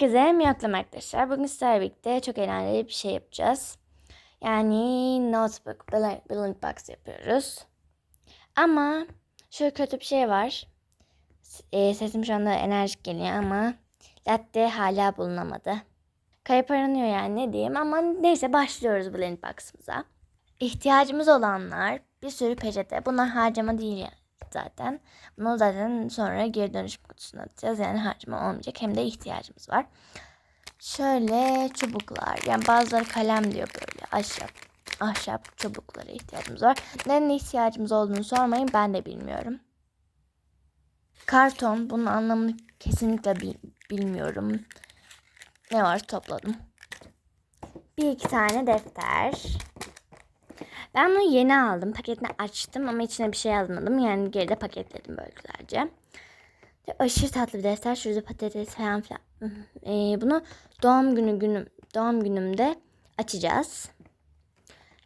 Herkese miyaklama arkadaşlar. Bugün sizlerle birlikte çok eğlenceli bir şey yapacağız. Yani notebook, blank box yapıyoruz. Ama şöyle kötü bir şey var. E, sesim şu anda enerjik geliyor ama latte hala bulunamadı. Kayıp aranıyor yani ne diyeyim ama neyse başlıyoruz blend box'ımıza. İhtiyacımız olanlar bir sürü peçete. Bunlar harcama değil yani zaten. Bunu zaten sonra geri dönüşüm kutusuna atacağız. Yani harcama olmayacak. Hem de ihtiyacımız var. Şöyle çubuklar. Yani bazıları kalem diyor böyle. Ahşap. Ahşap çubuklara ihtiyacımız var. Neden ihtiyacımız olduğunu sormayın. Ben de bilmiyorum. Karton. Bunun anlamını kesinlikle bil- bilmiyorum. Ne var topladım. Bir iki tane defter. Ben bunu yeni aldım. Paketini açtım ama içine bir şey yazmadım. Yani geride paketledim böyle güzelce. Aşırı tatlı bir defter. Şurada patates falan filan. Ee, bunu doğum günü günüm doğum günümde açacağız.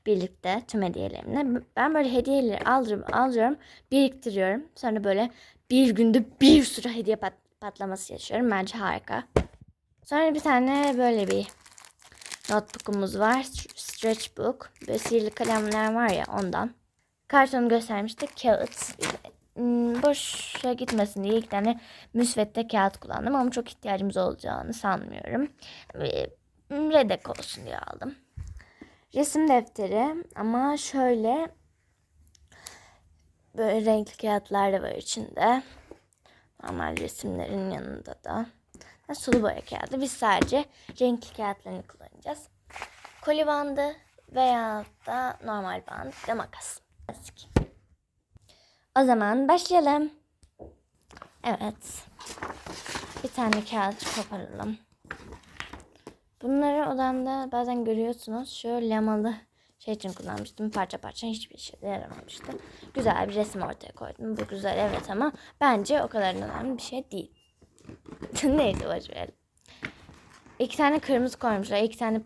Birlikte tüm hediyelerimle. Ben böyle hediyeleri alıyorum, alıyorum, biriktiriyorum. Sonra böyle bir günde bir sürü hediye pat- patlaması yaşıyorum. Bence harika. Sonra bir tane böyle bir notebook'umuz var. Stretch book. Böyle sihirli kalemler var ya ondan. Kartonu göstermiştik. Kağıt. Hmm, Boşa gitmesin diye iki tane müsvedde kağıt kullandım ama çok ihtiyacımız olacağını sanmıyorum. Ve Redek olsun diye aldım. Resim defteri ama şöyle böyle renkli kağıtlar da var içinde. Normal resimlerin yanında da. Sulu boya kağıdı. Biz sadece renkli kağıtlarını kullanacağız. Koli bandı veya da normal band ve makas. O zaman başlayalım. Evet. Bir tane kağıt koparalım. Bunları odamda bazen görüyorsunuz. Şu lemalı şey için kullanmıştım. Parça parça hiçbir şeyde yaramamıştı. Güzel bir resim ortaya koydum. Bu güzel evet ama bence o kadar önemli bir şey değil. Neydi boş verelim. İki tane kırmızı koymuşlar. İki tane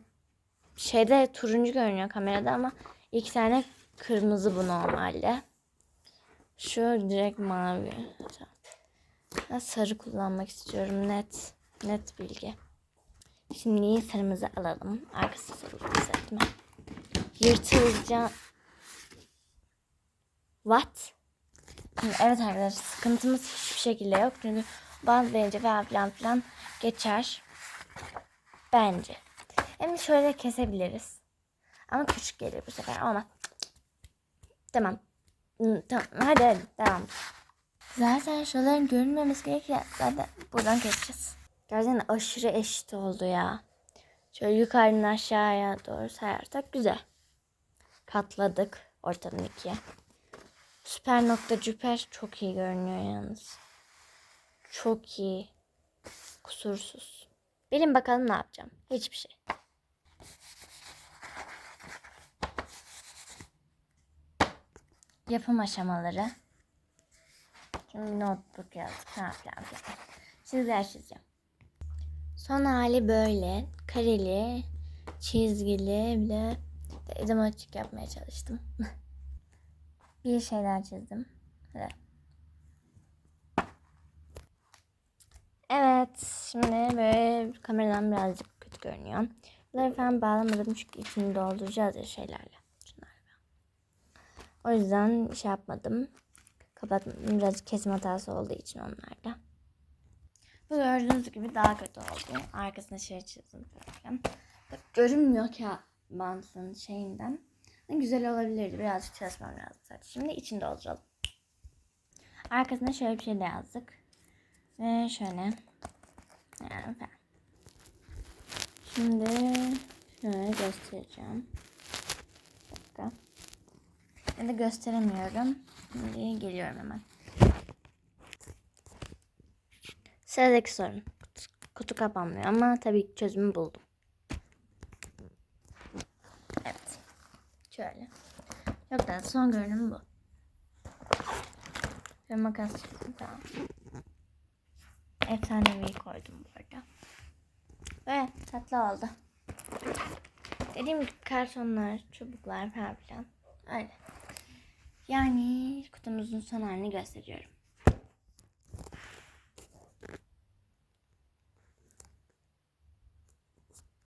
şeyde turuncu görünüyor kamerada ama iki tane kırmızı bu normalde. Şu direkt mavi. Ben sarı kullanmak istiyorum net. Net bilgi. Şimdi sarımızı alalım. Arkası sarı düzeltme. Yırtılacak. What? Evet arkadaşlar sıkıntımız hiçbir şekilde yok. Çünkü band verince falan filan filan geçer. Bence. Hem şöyle kesebiliriz. Ama küçük gelir bu sefer. Olmaz. Tamam. Hmm, Tamam. Hadi hadi. Devam. Zaten şuraların görünmemesi gerekiyor. Zaten buradan keseceğiz. Gerçekten aşırı eşit oldu ya. Şöyle yukarıdan aşağıya doğru sayarsak güzel. Katladık ortadan ikiye. Süper nokta cüper çok iyi görünüyor yalnız. Çok iyi. Kusursuz. Bilin bakalım ne yapacağım. Hiçbir şey. Yapım aşamaları. Şimdi notebook yazdık. Falan filan. Çizgiler çizeceğim. Son hali böyle. Kareli, çizgili bir de dedim açık yapmaya çalıştım. bir şeyler çizdim. Hadi. Evet, şimdi böyle kameradan birazcık kötü görünüyor. Bunları falan bağlamadım çünkü içini dolduracağız ya şeylerle. O yüzden şey yapmadım. Kapatmadım. Birazcık kesim hatası olduğu için onlarda. Bu gördüğünüz gibi daha kötü oldu. Arkasına şey çizdim. Bak, görünmüyor ki bantın şeyinden. Güzel olabilirdi. Birazcık çalışmam lazım sadece. Şimdi içini dolduralım. Arkasına şöyle bir şey de yazdık. Ve şöyle. Yani. Şimdi şöyle göstereceğim. Bir dakika. Ya da gösteremiyorum. Şimdi geliyorum hemen. Sıradaki sorun. Kutu, kapanmıyor ama tabii çözümü buldum. Evet. Şöyle. Yok da son görünüm bu. Ve makas çektim tamam. Efsanevi koydum bu arada. Ve tatlı oldu. Dediğim gibi kartonlar, çubuklar falan filan. Öyle. Yani kutumuzun son halini gösteriyorum.